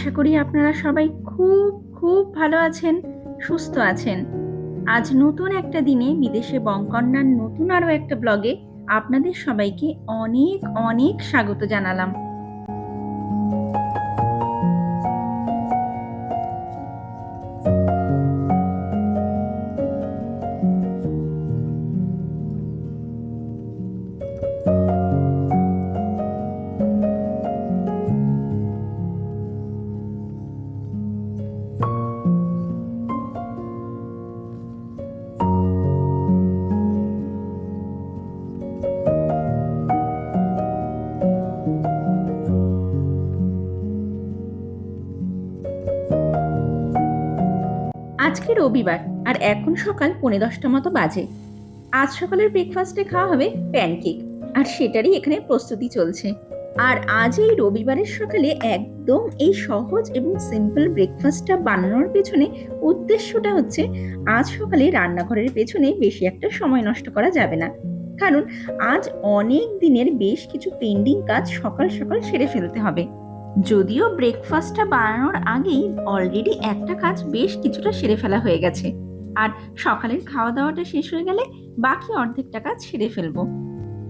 আশা করি আপনারা সবাই খুব খুব ভালো আছেন, সুস্থ আছেন। আজ নতুন একটা দিনে বিদেশে বঙ্কন্যার নতুন আরও একটা ব্লগে আপনাদের সবাইকে অনেক অনেক স্বাগত জানালাম। আজকে রবিবার, আর এখন সকাল পৌনে দশটা মতো বাজে। আজ সকালের ব্রেকফাস্টে খাওয়া হবে প্যানকেক আর সেটারই এখানে প্রস্তুতি চলছে। আর আজ এই রবিবারের সকালে একদম এই সহজ এবং সিম্পল ব্রেকফাস্টটা বানানোর পেছনে উদ্দেশ্যটা হচ্ছে, আজ সকালে রান্নাঘরের পেছনে বেশি একটা সময় নষ্ট করা যাবে না। কারণ আজ অনেক দিনের বেশ কিছু পেন্ডিং কাজ সকাল সকাল সেরে ফেলতে হবে। যদিও ব্রেকফাস্টটা বানানোর আগেই অলরেডি একটা কাজ বেশ কিছুটা সেরে ফেলা হয়ে গেছে। আর সকালের খাওয়া দাওয়াটা শেষ হয়ে গেলে বাকি অর্ধেকটা কাজ সেরে ফেলব।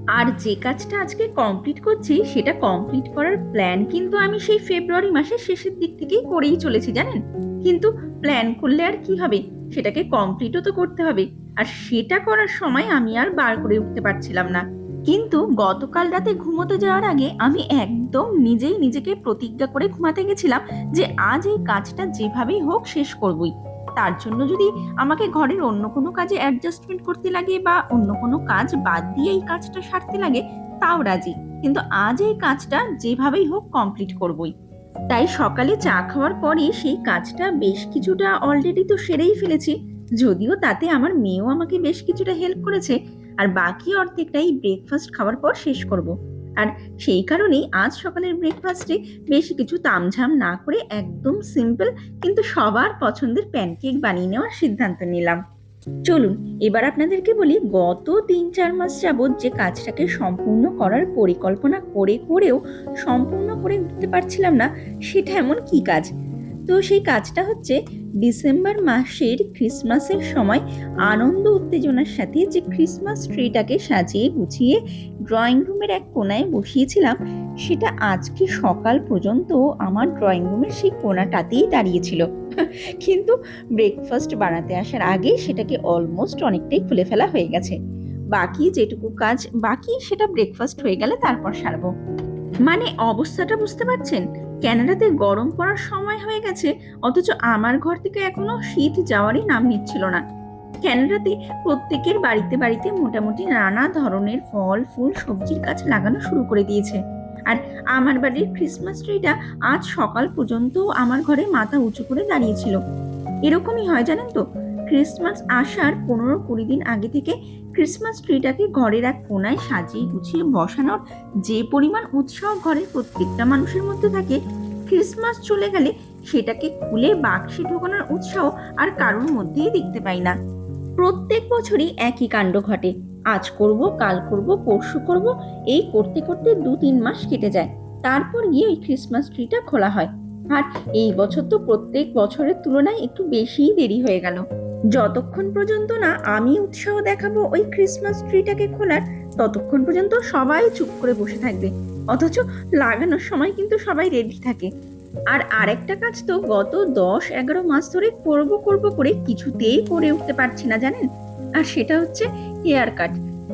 আর যে কাজটা আজকে কমপ্লিট করছি, সেটা কমপ্লিট করার প্ল্যান কিন্তু আমি সেই ফেব্রুয়ারি মাসের শেষের দিক থেকেই করেই চলেছি, জানেন? কিন্তু প্ল্যান করলে আর কি হবে? সেটাকে কমপ্লিটও তো করতে হবে। আর সেটা করার সময় আমি আর বার করে উঠতে পারছিলাম না। কিন্তু গতকাল রাতে ঘুমোতে যাওয়ার আগে আমি একদম নিজেই নিজেকে প্রতিজ্ঞা করে ঘুমাতে গেছিলাম যে আজ এই কাজটা যেভাবেই হোক শেষ করবই। তার জন্য যদি আমাকে ঘরের অন্য কোনো কাজে অ্যাডজাস্টমেন্ট করতে লাগে বা অন্য কোনো কাজ বাদ দিয়ে এই কাজটা সারতে লাগে, তাও রাজি। কিন্তু আজ এই কাজটা যেভাবেই হোক কমপ্লিট করবই। তাই সকালে চা খাওয়ার পরে সেই কাজটা বেশ কিছুটা অলরেডি তো সেরেই ফেলেছি। যদিও তাতে আমার মেয়েও আমাকে বেশ কিছুটা হেল্প করেছে। আর বাকি অর্ধেকটাই ব্রেকফাস্ট খাওয়ার পর শেষ করব। আর সেই কারণেই আজ সকালের ব্রেকফাস্টে বেশি কিছু তামঝাম না করে একদম সিম্পল কিন্তু সবার পছন্দের প্যানকেক বানিয়ে নেওয়ার সিদ্ধান্ত নিলাম। চলুন এবার আপনাদেরকে বলি গত তিন চার মাস যাবৎ যে কাজটাকে সম্পূর্ণ করার পরিকল্পনা করে করেও সম্পূর্ণ করে উঠতে পারছিলাম না সেটা এমন কি কাজ? তো সেই কাজটা হচ্ছে ডিসেম্বর মাসের ক্রিসমাসের সময় আনন্দ উত্তেজনার সাথে যে ক্রিসমাস ট্রিটাকে সাজিয়ে গুছিয়ে ড্রয়িং রুমের এক কোনায় বসিয়েছিলাম, সেটা আজকে সকাল পর্যন্ত আমার ড্রয়িং রুমের সেই কোনাটাতেই দাঁড়িয়েছিল। কিন্তু ব্রেকফাস্ট বানাতে আসার আগে সেটাকে অলমোস্ট অনেকটাই খুলে ফেলা হয়ে গেছে। বাকি যেটুকু কাজ বাকি সেটা ব্রেকফাস্ট হয়ে গেলে তারপর সারবো। মানে অবস্থাটা বুঝতে পারছেন? ক্যানাডাতে গরম পড়ার সময় হয়ে গেছে, অথচ আমার ঘর থেকে এখনও শীত যাওয়ারই নাম নিচ্ছিল না। ক্যানাডাতে প্রত্যেকের বাড়িতে বাড়িতে মোটামুটি নানা ধরনের ফল, ফুল, সবজির গাছ লাগানো শুরু করে দিয়েছে। আর আমার বাড়ির ক্রিসমাস ট্রিটা আজ সকাল পর্যন্ত আমার ঘরে মাথা উঁচু করে দাঁড়িয়েছিল। এরকমই হয় জানেন তো? ক্রিসমাস আসার পনেরো কুড়ি দিন আগে থেকে ক্রিসমাস ট্রিটাকে ঘরের এক কোনায় সাজিয়ে গুছিয়ে বসানোর যে পরিমাণ উৎসাহ ঘরের প্রত্যেকটা মানুষের মধ্যে থাকে ক্রিসমাস চলে গেলে সেটাকে খুলে বাক্সে ঢোকানোর উৎসাহ আর কারোর মধ্যেই দেখতে পাই না। প্রত্যেক বছরই একই কাণ্ড ঘটে। আজ করব, কাল করব, পরশু করব, এই করতে করতে দু তিন মাস কেটে যায়। তারপর গিয়ে ওই ক্রিসমাস ট্রিটা খোলা হয়। আর এই বছর তো প্রত্যেক বছরের তুলনায় একটু বেশিই দেরি হয়ে গেল। যতক্ষণ পর্যন্ত না আমি উৎসাহ দেখাবো ওই ক্রিসমাস ট্রিটাকে খোলার, ততক্ষণ পর্যন্ত সবাই চুপ করে বসে থাকবে। অথচ লাগানোর সময় কিন্তু সবাই রেডি থাকে। আর আরেকটা কাজ তো গত দশ এগারো মাস ধরে করব করব করে কিছুতেই করে উঠতে পারছি না, জানেন? আর সেটা হচ্ছে হেয়ার কাট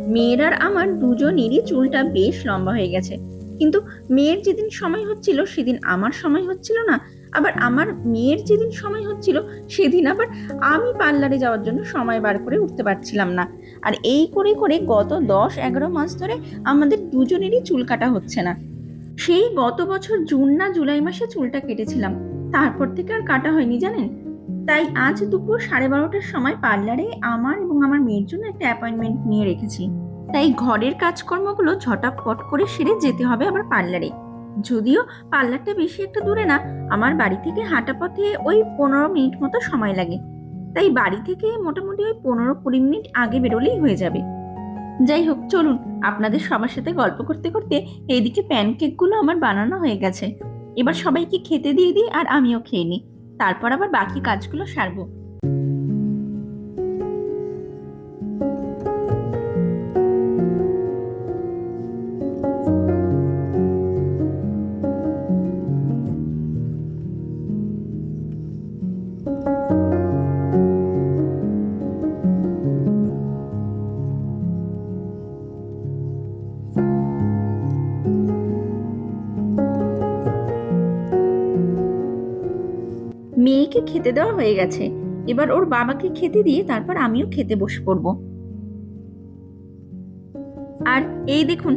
মেয়ের আমার দুজনেরই চুলটা বেশ লম্বা হয়ে গেছে। কিন্তু মেয়ের যেদিন সময় হচ্ছিল, সেদিন আমার সময় হচ্ছিল না। আবার আমার মেয়ের যেদিন সময় হচ্ছিল, সেদিন আবার আমি পার্লারে যাওয়ার জন্য সময় বার করে উঠতে পারছিলাম না। আর এই করে করে গত দশ এগারো মাস ধরে আমাদের দুজনেরই চুল কাটা হচ্ছে না। সেই গত বছর জুন না জুলাই মাসে চুলটা কেটেছিলাম। তারপর থেকে আর কাটা হয়নি, জানেন? তাই আজ দুপুর সাড়ে বারোটার সময় পার্লারে আমার এবং আমার মেয়ের জন্য একটা অ্যাপয়েন্টমেন্ট নিয়ে রেখেছি। তাই ঘরের কাজকর্মগুলো ঝটাপট করে সেরে যেতে হবে আবার পার্লারে। যদিও পার্লারটা বেশি একটা দূরে না, আমার বাড়ি থেকে হাঁটা পথে ওই পনেরো মিনিট মতো সময় লাগে। তাই বাড়ি থেকে মোটামুটি ওই পনেরো কুড়ি মিনিট আগে বেরোলেই হয়ে যাবে। যাই হোক, চলুন, আপনাদের সবার সাথে গল্প করতে করতে এইদিকে প্যানকেকগুলো আমার বানানো হয়ে গেছে। এবার সবাইকে খেতে দিয়ে দিই আর আমিও খেয়ে নিই। তারপর আবার বাকি কাজগুলো সারবো। মেয়েকে খেতে দেওয়া হয়ে গেছে। এবার ওর বাবাকে খেতে দিয়ে তারপর আমিও খেতে বসে পড়ব। আর এই দেখুন,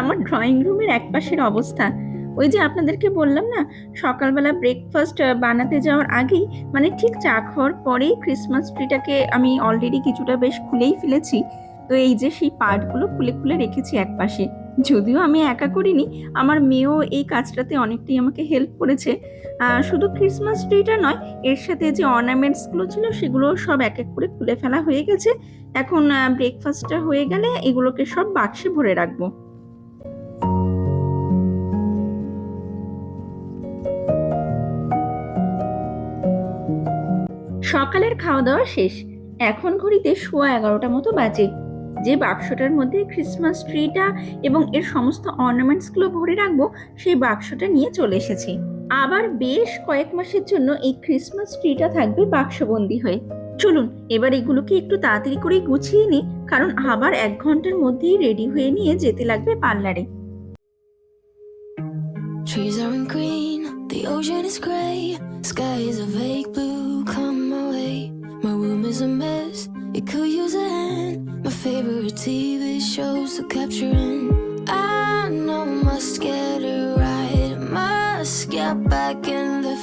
আমার ড্রয়িং রুমের এক পাশের অবস্থা। ওই যে আপনাদেরকে বললাম না, সকালবেলা ব্রেকফাস্ট বানাতে যাওয়ার আগেই মানে ঠিক চা খাওয়ার পরেই ক্রিসমাস ট্রিটাকে আমি অলরেডি কিছুটা বেশ খুলেই ফেলেছি। তো এই যে সেই পার্টগুলো খুলে খুলে রেখেছি এক পাশে যদিও আমি একা করিনি, আমার মেয়েও এই কাজটাতে অনেকটাই আমাকে হেল্প করেছে। শুধু ক্রিসমাস ট্রিটা নয়, এর সাথে যে অর্নামেন্টসগুলো ছিল সেগুলো সব এক এক করে খুলে ফেলা হয়ে গেছে। এখন ব্রেকফাস্টটা হয়ে গেলে এগুলোকে সব বাক্সে ভরে রাখব। সকালের খাওয়া দাওয়া শেষ। এখন ঘড়িতে সোয়া এগারোটা মতো বাজে। যে বাক্সটার মধ্যে ক্রিসমাস ট্রিটা এবং এর সমস্ত অর্নামেন্টসগুলো ভরে রাখব সেই বাক্সটা নিয়ে চলে এসেছি। আবার বেশ কয়েক মাসের জন্য এই ক্রিসমাস ট্রিটা থাকবে বাক্সবন্দি হয়ে। চলুন এবার এগুলোকে একটু তাড়াতাড়ি করে গুছিয়ে নিই কারণ আবার এক ঘণ্টার মধ্যেই রেডি হয়ে নিয়ে যেতে লাগবে পার্লারে। Trees aren't green, the ocean is grey, sky is a vague blue. Come my way, my room is a mess. It could use a hand. My favorite TV shows are capturing. I know I must get it right. Must get back in the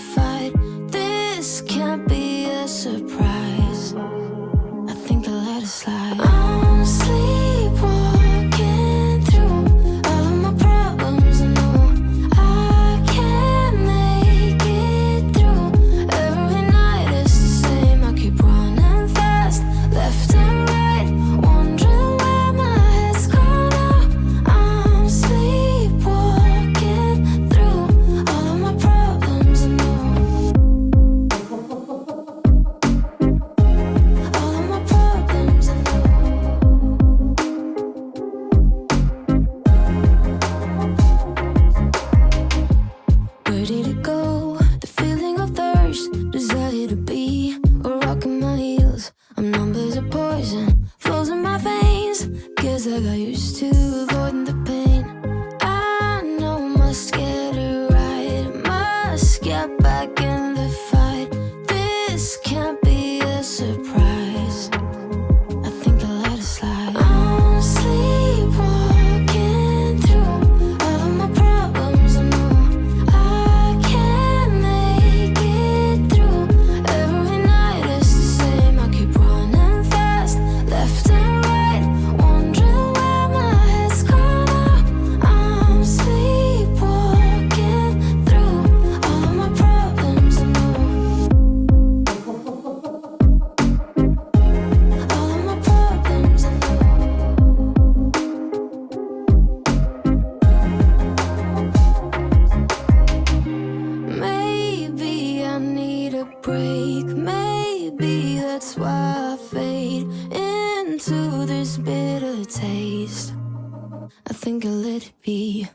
think I'll let it be.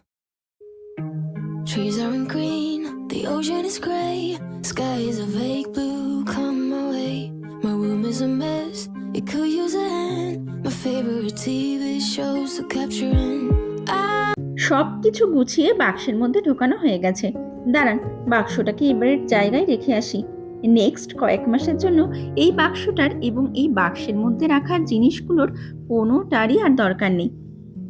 Trees aren't green, the ocean is grey, sky is a vague blue. Come my way, my room is a mess. It could use a hand. My favorite TV shows are capturing. I সব কিছু গুছিয়ে বাক্সের মধ্যে ঢোকানো হয়ে গেছে দাঁড়ান বাক্সটাকে এবারের জায়গায় রেখে আসি নেক্সট কয়েক মাসের জন্য এই বাক্সটার এবং এই বাক্সের মধ্যে রাখার জিনিসগুলোর কোনোটারই আর দরকার নেই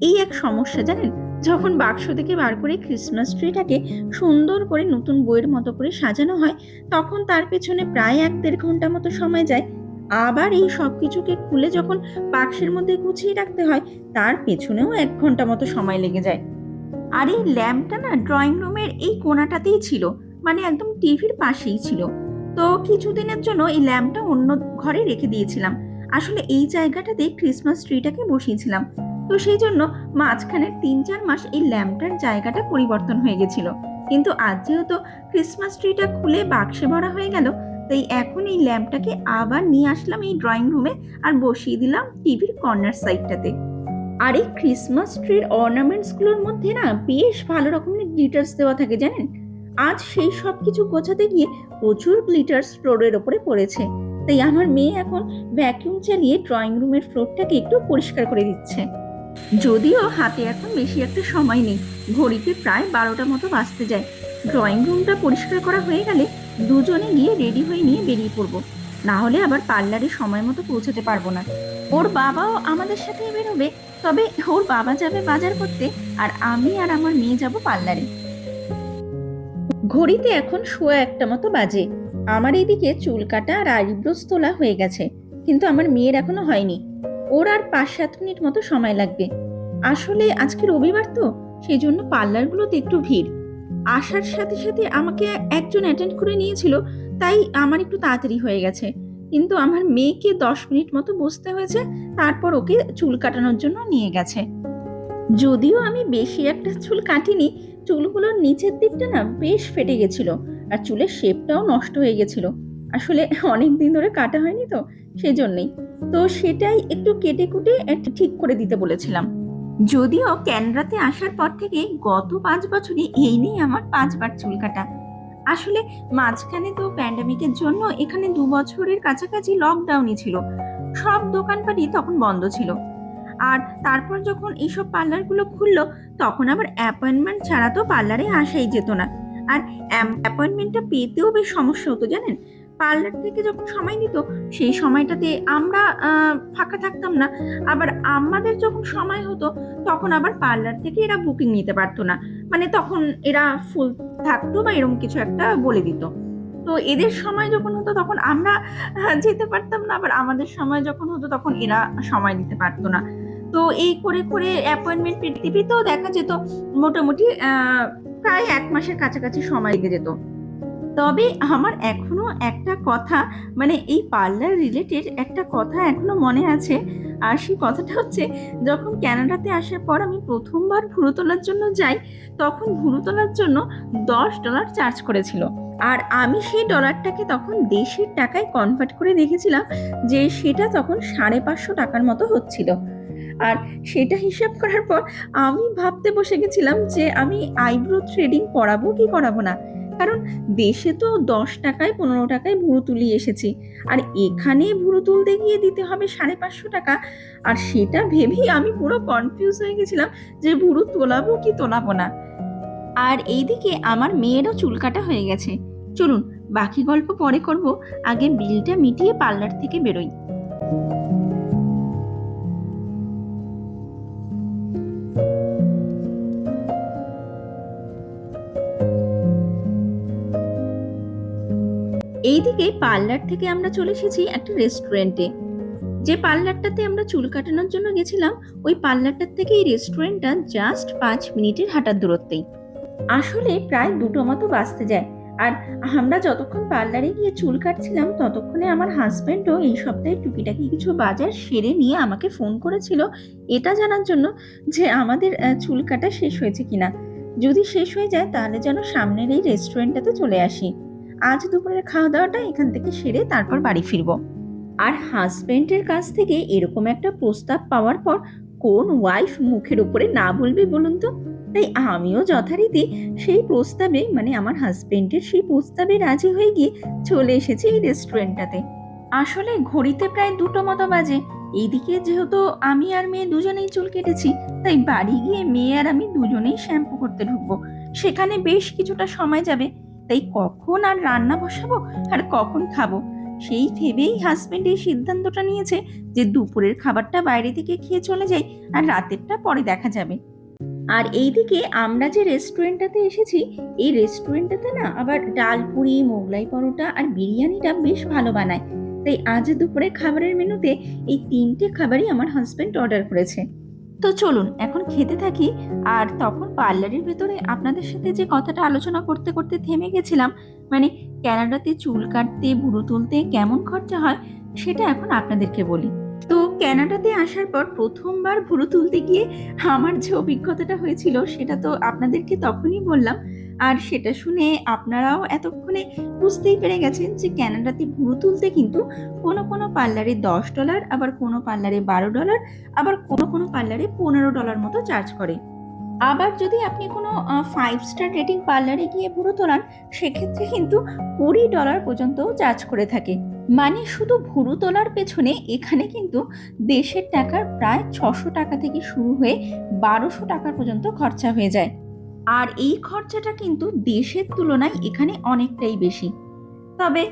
এই এক সমস্যা, জানেন? যখন বাক্স থেকে বার করে ক্রিসমাস ট্রিটাকে সুন্দর করে নতুন বইয়ের মতো করে সাজানো হয়, তখন তার পেছনে প্রায় এক দেড় ঘণ্টা মতো সময় যায়। আবার এই সব কিছুকে খুলে যখন বাক্সের মধ্যে গুছিয়ে রাখতে হয়, তার পেছনেও এক ঘণ্টা মতো সময় লেগে যায়। আর এই ল্যাম্পটা না ড্রয়িং রুমের এই কোনাটাতেই ছিল মানে একদম টিভির পাশেই ছিল। তো কিছুদিনের জন্য এই ল্যাম্পটা অন্য ঘরে রেখে দিয়েছিলাম। আসলে এই জায়গাটাতে ক্রিসমাস ট্রিটাকে বসিয়েছিলাম। তো সেই জন্য মাঝখানে তিন চার মাস এই ল্যাম্পটার জায়গাটা পরিবর্তন হয়ে গেছিল। কিন্তু আজ যেহেতু ক্রিসমাস ট্রিটা খুলে বাক্সে ভরা হয়ে গেল, তাই এখন এই ল্যাম্পটাকে আবার নিয়ে আসলাম এই ড্রয়িং রুমে আর বসিয়ে দিলাম টিভির কর্নার সাইডটাতে আর এই ক্রিসমাস ট্রির অর্নামেন্টসগুলোর মধ্যে না বেশ ভালো রকমের গ্লিটার্স দেওয়া থাকে জানেন? আজ সেই সব কিছু গোছাতে গিয়ে প্রচুর গ্লিটার্স ফ্লোরের ওপরে পড়েছে। তাই আমার মেয়ে এখন ভ্যাকিউম চালিয়ে ড্রয়িং রুমের ফ্লোরটাকে একটু পরিষ্কার করে দিচ্ছে। যদিও হাতে এখন বেশি একটা সময় নেই। ঘড়িতে প্রায় বারোটা মতো বাজতে যায়। ড্রয়িং রুমটা পরিষ্কার করা হয়ে গেলে দুজনে গিয়ে রেডি হয়ে নিয়ে বেরিয়ে পড়ব। না হলে আবার পার্লারে সময় মতো পৌঁছাতে পারব না। ওর বাবাও আমাদের সাথে বেরোবে, তবে ওর বাবা যাবে বাজার করতে আর আমি আর আমার মেয়ে যাব পার্লারে। ঘড়িতে এখন শোয়া একটা মতো বাজে। আমার এদিকে চুল কাটা আর আইব্রোস তোলা হয়ে গেছে, কিন্তু আমার মেয়ের এখনও হয়নি। ওর আর পাঁচ সাত মিনিট মতো সময় লাগবে। আসলে আজকে রবিবার তো সেই জন্য পার্লারগুলোতে একটু ভিড়। আসার সাথে সাথে আমাকে একজন অ্যাটেন্ড করে নিয়েছিল, তাই আমার একটু তাড়াতাড়ি হয়ে গেছে। কিন্তু আমার মেয়েকে দশ মিনিট মতো বসতে হয়েছে, তারপর ওকে চুল কাটানোর জন্য নিয়ে গেছে। যদিও আমি বেশি একটা চুল কাটিনি, চুলগুলোর নিচের দিকটা না বেশ ফেটে গেছিল, আর চুলের শেপটাও নষ্ট হয়ে গেছিল। আসলে অনেক দিন ধরে কাটা হয়নি তো সেই জন্যই তো সেটাই একটু কেটে কুটে ঠিক করে দিতে বলেছিলাম। যদিও ক্যানরাতে আসার পর থেকে গত পাঁচ বছরে এই নিয়ে আমার পাঁচবার চুল কাটা। আসলে মাঝখানে তো প্যান্ডামিকের জন্য এখানে দু বছরের কাছাকাছি লকডাউনই ছিল। সব দোকানপাটই তখন বন্ধ ছিল। আর তারপর যখন এইসব পার্লারগুলো খুললো, তখন আবার অ্যাপয়েন্টমেন্ট ছাড়া তো পার্লারে আসাই যেত না। আর অ্যাপয়েন্টমেন্টটা পেতেও বেশ সমস্যা হতো জানেন? পার্লার থেকে যখন সময় নিত, সেই সময়টাতে আমরা ফাঁকা থাকতাম না। আবার আমাদের যখন সময় হতো, তখন আবার পার্লার থেকে এরা বুকিং নিতে পারতো না। মানে তখন এরা ফুল থাকতো বা এরকম কিছু একটা বলে দিত। তো এদের সময় যখন হতো, তখন আমরা যেতে পারতাম না। আবার আমাদের সময় যখন হতো, তখন এরা সময় দিতে পারতো না। তো এই করে করে অ্যাপয়েন্টমেন্ট পেতে পেতেও দেখা যেত, মোটামুটি প্রায় এক মাসের কাছাকাছি সময় লেগে যেত। তবে আমার এখনও একটা কথা মানে এই পার্লার রিলেটেড একটা কথা এখনও মনে আছে। আর সেই কথাটা হচ্ছে, যখন ক্যানাডাতে আসার পর আমি প্রথমবার ভুরু তোলার জন্য যাই, তখন ভুরু তোলার জন্য দশ ডলার চার্জ করেছিল। আর আমি সেই ডলারটাকে তখন দেশের টাকায় কনভার্ট করে দেখেছিলাম যে সেটা তখন সাড়ে পাঁচশো টাকার মতো হচ্ছিল। আর সেটা হিসাব করার পর আমি ভাবতে বসে গেছিলাম যে আমি আইব্রো থ্রেডিং করাবো কি করাবো না। কারণ দেশে তো দশ টাকায় পনেরো টাকায় ভুরু তুলি এসেছি। আর এখানে ভুরু তুলতে গিয়ে দিতে হবে সাড়ে পাঁচশো টাকা। আর সেটা ভেবেই আমি পুরো কনফিউজ হয়ে গেছিলাম যে ভুরু তোলাবো কি তোলাবো না। আর এইদিকে আমার মেয়েরও চুল কাটা হয়ে গেছে। চলুন, বাকি গল্প পরে করব। আগে বিলটা মিটিয়ে পার্লার থেকে বেরোই। এইদিকে পার্লার থেকে আমরা চলে এসেছি একটা রেস্টুরেন্টে যে পার্লারটাতে আমরা চুল কাটানোর জন্য গেছিলাম, ওই পার্লারটার থেকে এই রেস্টুরেন্টটা জাস্ট পাঁচ মিনিটের হাঁটার দূরত্বেই আসলে প্রায় দুটো মতো বাঁচতে যায়। আর আমরা যতক্ষণ পার্লারে গিয়ে চুল কাটছিলাম, ততক্ষণে আমার হাজব্যান্ডও এই সপ্তাহে টুকিটাকি কিছু বাজার সেরে নিয়ে আমাকে ফোন করেছিল, এটা জানার জন্য যে আমাদের চুল কাটা শেষ হয়েছে কিনা। যদি শেষ হয়ে যায়, তাহলে যেন সামনের এই রেস্টুরেন্টটাতে চলে আসি। আজ দুপুরের খাওয়া দাওয়াটা এখান থেকে সেরে তারপর বাড়ি ফিরবো। আর হাজবেন্ডের কাছ থেকে এরকম একটা প্রস্তাব পাওয়ার পর কোন ওয়াইফ মুখের উপরে না বলবে বলুন তো? তাই আমিও যথারীতি সেই প্রস্তাবে মানে আমার হাজবেন্ডের সেই প্রস্তাবে রাজি হয়ে গিয়ে চলে এসেছি এই রেস্টুরেন্টটাতে আসলে ঘড়িতে প্রায় দুটো মতো বাজে। এইদিকে যেহেতু আমি আর মেয়ে দুজনেই চুল কেটেছি তাই বাড়ি গিয়ে মেয়ে আর আমি দুজনেই শ্যাম্পু করতে ঢুকবো। সেখানে বেশ কিছুটা সময় যাবে। তাই কখন আর রান্না বসাবো আর কখন খাব? সেই ভেবেই হাজবেন্ড এই সিদ্ধান্তটা নিয়েছে যে দুপুরের খাবারটা বাইরে থেকে খেয়ে চলে যাই আর রাতেরটা পরে দেখা যাবে। আর এইদিকে আমরা যে রেস্টুরেন্টটাতে এসেছি, এই রেস্টুরেন্টটাতে না আবার ডাল পুরি, মোগলাই পরোটা আর বিরিয়ানিটা বেশ ভালো বানায়। তাই আজ দুপুরের খাবারের মেনুতে এই তিনটে খাবারই আমার হাজব্যান্ড অর্ডার করেছে। তো চলুন, এখন খেতে থাকি। আর তখন পার্লারের ভেতরে আপনাদের সাথে যে কথাটা আলোচনা করতে করতে থেমে গেছিলাম মানে ক্যানাডাতে চুল কাটতে ভুরু তুলতে কেমন খরচা হয়, সেটা এখন আপনাদেরকে বলি। তো ক্যানাডাতে আসার পর প্রথমবার ভুরু তুলতে গিয়ে আমার যে অভিজ্ঞতাটা হয়েছিল, সেটা তো আপনাদেরকে তখনই বললাম। আর সেটা শুনে আপনারাও এতক্ষণে বুঝতেই পেরে গেছেন যে ক্যানাডাতে ভুরু তুলতে কিন্তু কোনো কোনো পার্লারে দশ ডলার, আবার কোনো পার্লারে বারো ডলার, আবার কোনো কোনো পার্লারে পনেরো ডলার মতো চার্জ করে। আবার যদি আপনি কোনো ফাইভ স্টার রেটিং পার্লারে গিয়ে ভুরু তোলান, সেক্ষেত্রে কিন্তু কুড়ি ডলার পর্যন্তও চার্জ করে থাকে। মানে শুধু ভুরু তোলার পেছনে এখানে কিন্তু দেশের টাকার প্রায় ছশো টাকা থেকে শুরু হয়ে বারোশো টাকা পর্যন্ত খরচা হয়ে যায়। আর এই খরচাটা কিন্তু দেশের তুলনায় এখানে অনেকটাই বেশি। তবে,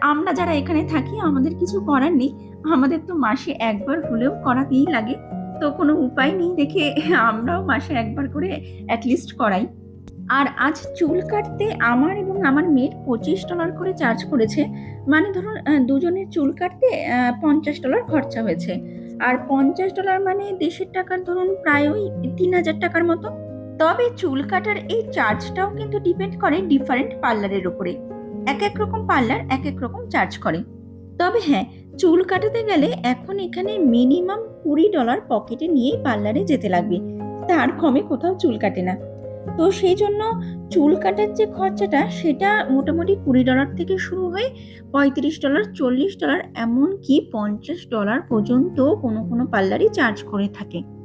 আমরা যারা এখানে থাকি, আমাদের কিছু করার নেই। আমাদের তো মাসে একবার হলেও করাতেই লাগে। তো কোনো উপায় নেই দেখে আমরাও মাসে একবার করে অ্যাটলিস্ট করাই। আর আজ চুল কাটতে আমার এবং আমার মেয়ের পঁচিশ ডলার করে চার্জ করেছে। মানে ধরুন দুজনের চুল কাটতে পঞ্চাশ ডলার খরচা হয়েছে। আর পঞ্চাশ ডলার মানে দেশের টাকার ধরুন, প্রায় ওই তিন হাজার টাকার মতো। তবে চুল কাটার এই চার্জটাও কিন্তু ডিপেন্ড করে ডিফারেন্ট পার্লারের উপরে। এক এক রকম পার্লার এক এক রকম চার্জ করে। তবে হ্যাঁ চুল কাটাতে গেলে এখন এখানে মিনিমাম কুড়ি ডলার পকেটে নিয়েই পার্লারে যেতে লাগবে। তার কমে কোথাও চুল কাটে না। তো সেই জন্য চুল কাটার যে খরচাটা, সেটা মোটামুটি কুড়ি ডলার থেকে শুরু হয়ে পঁয়ত্রিশ ডলার চল্লিশ ডলার এমনকি পঞ্চাশ ডলার পর্যন্ত কোনো কোনো পার্লারই চার্জ করে থাকে।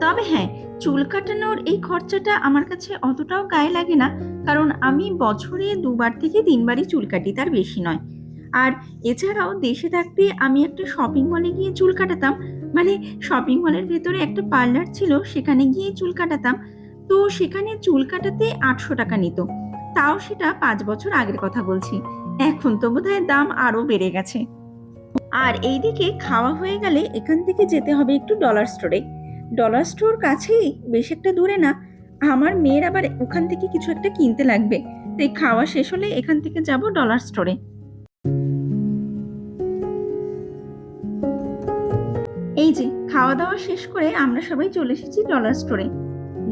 তবে হ্যাঁ চুল কাটানোর এই খরচাটা আমার কাছে অতটাও গায়ে লাগে না। কারণ আমি বছরে দুবার থেকে তিনবারই চুল কাটি, তার বেশি নয়। আর এছাড়াও দেশে থাকতে আমি একটা শপিং মলে গিয়ে চুল কাটাতাম। মানে শপিং মলের ভেতরে একটা পার্লার ছিল, সেখানে গিয়ে চুল কাটাতাম। তো সেখানে চুল কাটাতে আটশো টাকা নিত। তাও সেটা পাঁচ বছর আগের কথা বলছি। এখন তো বোধহয় দাম আরও বেড়ে গেছে। আর এইদিকে খাওয়া হয়ে গেলে এখান থেকে যেতে হবে একটু ডলার স্টোরে ডলার স্টোর কাছেই, বেশ একটা দূরে না। আমার মেয়ের আবার ওখান থেকে কিছু একটা কিনতে লাগবে। তাই খাওয়া শেষ হলে এখান থেকে যাব ডলার স্টোরে এই যে খাওয়া দাওয়া শেষ করে আমরা সবাই চলে এসেছি ডলার স্টোরে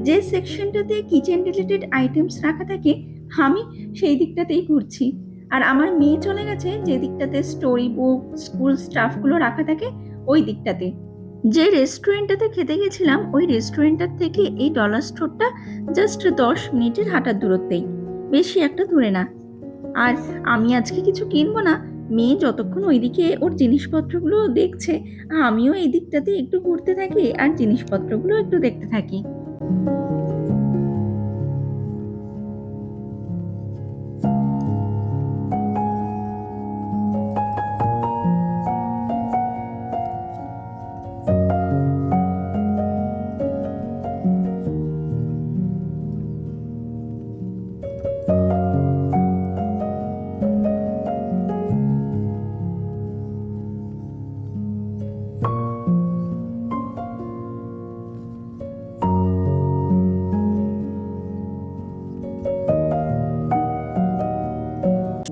যে সেকশনটাতে কিচেন রিলেটেড আইটেমস রাখা থাকে, আমি সেই দিকটাতেই ঘুরছি। আর আমার মেয়ে চলে গেছে যে দিকটাতে স্টোরি বুক স্কুল স্টাফগুলো রাখা থাকে, ওই দিকটাতে। যে রেস্টুরেন্টটাতে খেতে গেছিলাম, ওই রেস্টুরেন্টটার থেকে এই ডলার স্টোরটা জাস্ট দশ মিনিটের হাঁটার দূরত্বেই। বেশি একটা দূরে না। আর আমি আজকে কিছু কিনবো না। মেয়ে যতক্ষণ ওইদিকে ওর জিনিসপত্রগুলো দেখছে, আমিও এই দিকটাতে একটু ঘুরতে থাকি আর জিনিসপত্রগুলো একটু দেখতে থাকি।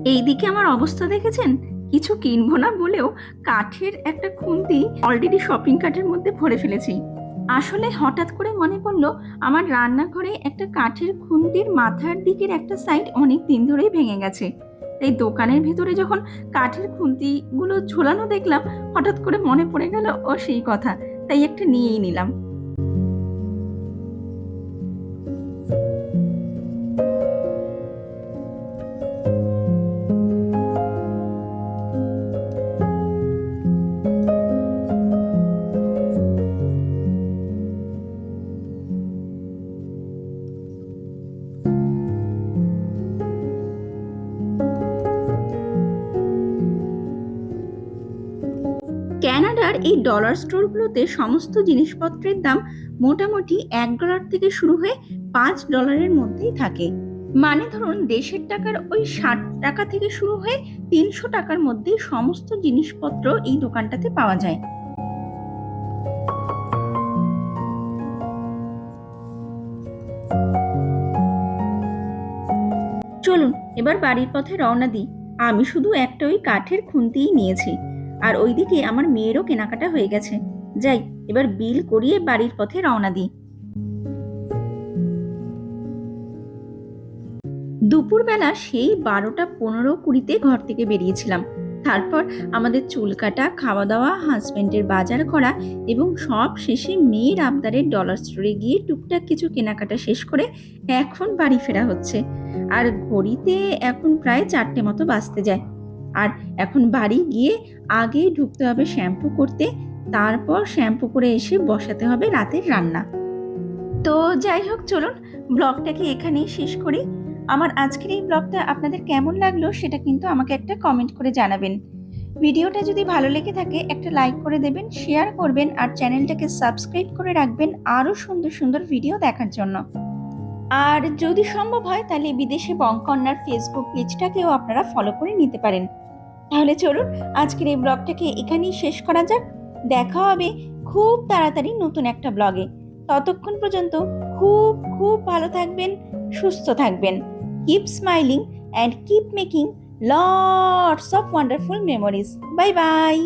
এইদিকে আমার অবস্থা দেখেছেন? কিছু কিনবো না বলেও কাঠের একটা খুন্তি অলরেডি শপিং কার্টের মধ্যে ভরে ফেলেছি। আসলে হঠাৎ করে মনে পড়ল, আমার রান্নাঘরে একটা কাঠের খুন্তির মাথার দিকের একটা সাইড অনেক দিন ধরেই ভেঙে গেছে। তাই দোকানের ভেতরে যখন কাঠের খুন্তিগুলো ঝোলানো দেখলাম, হঠাৎ করে মনে পড়ে গেল, ও সেই কথা। তাই একটা নিয়েই নিলাম। ক্যানাডার এই ডলার স্টোরগুলোতে সমস্ত জিনিসপত্রের দাম মোটামুটি এক ডলার থেকে শুরু হয়ে পাঁচ ডলারের মধ্যেই থাকে। মানে ধরুন দেশের টাকার ওই ষাট টাকা থেকে শুরু হয়ে তিনশো টাকার মধ্যে সমস্ত জিনিসপত্র এই দোকানটাতে পাওয়া যায়। চলুন, এবার বাড়ির পথে রওনা দিই। আমি শুধু একটা ওই কাঠের খুন্তিই নিয়েছি। আর ওইদিকে আমার মেয়েরও কেনাকাটা হয়ে গেছে। যাই, এবার বিল করিয়ে বাড়ির পথে রওনা দিই। দুপুরবেলা সেই বারোটা পনেরো কুড়িতে ঘর থেকে বেরিয়েছিলাম। তারপর আমাদের চুল কাটা খাওয়া দাওয়া হাজবেন্ডের বাজার করা এবং সব শেষে মেয়ের আবদারের ডলার স্টোরে গিয়ে টুকটাক কিছু কেনাকাটা শেষ করে এখন বাড়ি ফেরা হচ্ছে। আর ঘড়িতে এখন প্রায় চারটে মতো বাঁচতে যায়। আর এখন বাড়ি গিয়ে আগে ঢুকতে হবে শ্যাম্পু করতে, তারপর শ্যাম্পু করে এসে বসাতে হবে রাতের রান্না। তো যাই হোক, চলুন ব্লগটাকে এখানেই শেষ করি। আমার আজকের এই ব্লগটা আপনাদের কেমন লাগল সেটা কিন্তু আমাকে একটা কমেন্ট করে জানাবেন। ভিডিওটা যদি ভালো লেগে থাকে, একটা লাইক করে দেবেন শেয়ার করবেন আর চ্যানেলটাকে সাবস্ক্রাইব করে রাখবেন আরও সুন্দর সুন্দর ভিডিও দেখার জন্য। আর যদি সম্ভব হয়, তাহলে বিদেশে বঙ্কন্যার ফেসবুক পেজটাকেও আপনারা ফলো করে নিতে পারেন। তাহলে চলুন, আজকের এই ব্লগটাকে এখানেই শেষ করা যাক। দেখা হবে খুব তাড়াতাড়ি নতুন একটা ব্লগে। ততক্ষণ পর্যন্ত খুব খুব ভালো থাকবেন, সুস্থ থাকবেন। Keep smiling and keep making lots of wonderful memories bye bye